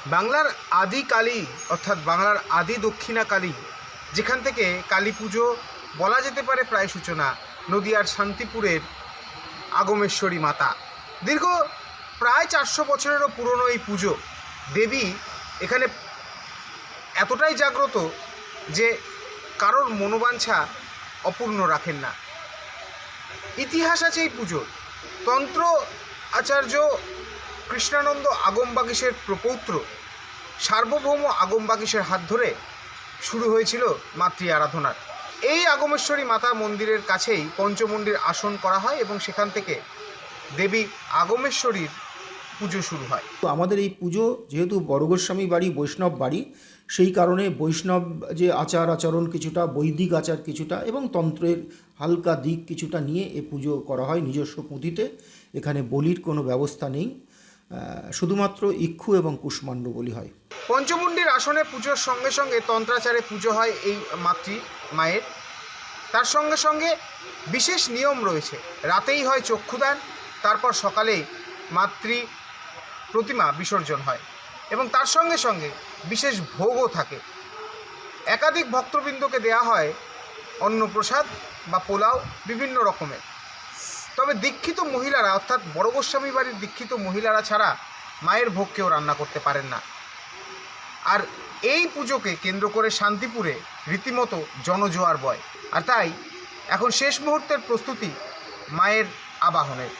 বাংলার আদি কালী, অর্থাৎ বাংলার আদি দক্ষিণা কালী, যেখান থেকে কালী পুজো বলা যেতে পারে প্রায় সূচনা, নদিয়ার শান্তিপুরের আগমেশ্বরী মাতা। দীর্ঘ প্রায় চারশো বছরেরও পুরনো এই পুজো, দেবী এখানে এতটাই জাগ্রত যে কারোর মনোবাঞ্ছা অপূর্ণ রাখেন না। ইতিহাস আছে এই পুজোর। তন্ত্র, আচার্য কৃষ্ণানন্দ আগমবাগীশের প্রপৌত্র সার্বভৌম আগমবাগীশের হাত ধরে শুরু হয়েছিল মাতৃ আরাধনার। এই আগমেশ্বরী মাতা মন্দিরের কাছেই পঞ্চমন্দির আসন করা হয় এবং সেখান থেকে দেবী আগমেশ্বরীর পুজো শুরু হয়। তো আমাদের এই পুজো যেহেতু বড়গোস্বামী বাড়ি, বৈষ্ণব বাড়ি, সেই কারণে বৈষ্ণব যে আচার আচরণ কিছুটা, বৈদিক আচার কিছুটা এবং তন্ত্রের হালকা দিক কিছুটা নিয়ে এ পুজো করা হয় নিজস্ব পুঁথিতে। এখানে বলির কোনো ব্যবস্থা নেই। শুধুমাত্র ইক্ষু এবং কুষ্মাণ্ড বলি হয়। পঞ্চমুণ্ডির আসনে পুজোর সঙ্গে সঙ্গে তন্ত্রাচারে পুজো হয় এই মাতৃ মায়ের। তার সঙ্গে সঙ্গে বিশেষ নিয়ম রয়েছে। রাতেই হয় চক্ষুদান, তারপর সকালে মাতৃ প্রতিমা বিসর্জন হয় এবং তার সঙ্গে সঙ্গে বিশেষ ভোগও থাকে। একাধিক ভক্তবৃন্দকে দেয়া হয় অন্নপ্রসাদ বা পোলাও বিভিন্ন রকমের। তবে দীক্ষিত মহিলারা, অর্থাৎ বড় গোস্বামী বাড়ির দীক্ষিত মহিলারা ছাড়া মায়ের ভোগ কেউ রান্না করতে পারেন না। আর এই পুজোকে কেন্দ্র করে শান্তিপুরে রীতিমতো জনজোয়ার বয়। আর তাই এখন শেষ মুহূর্তের প্রস্তুতি মায়ের আবাহনের।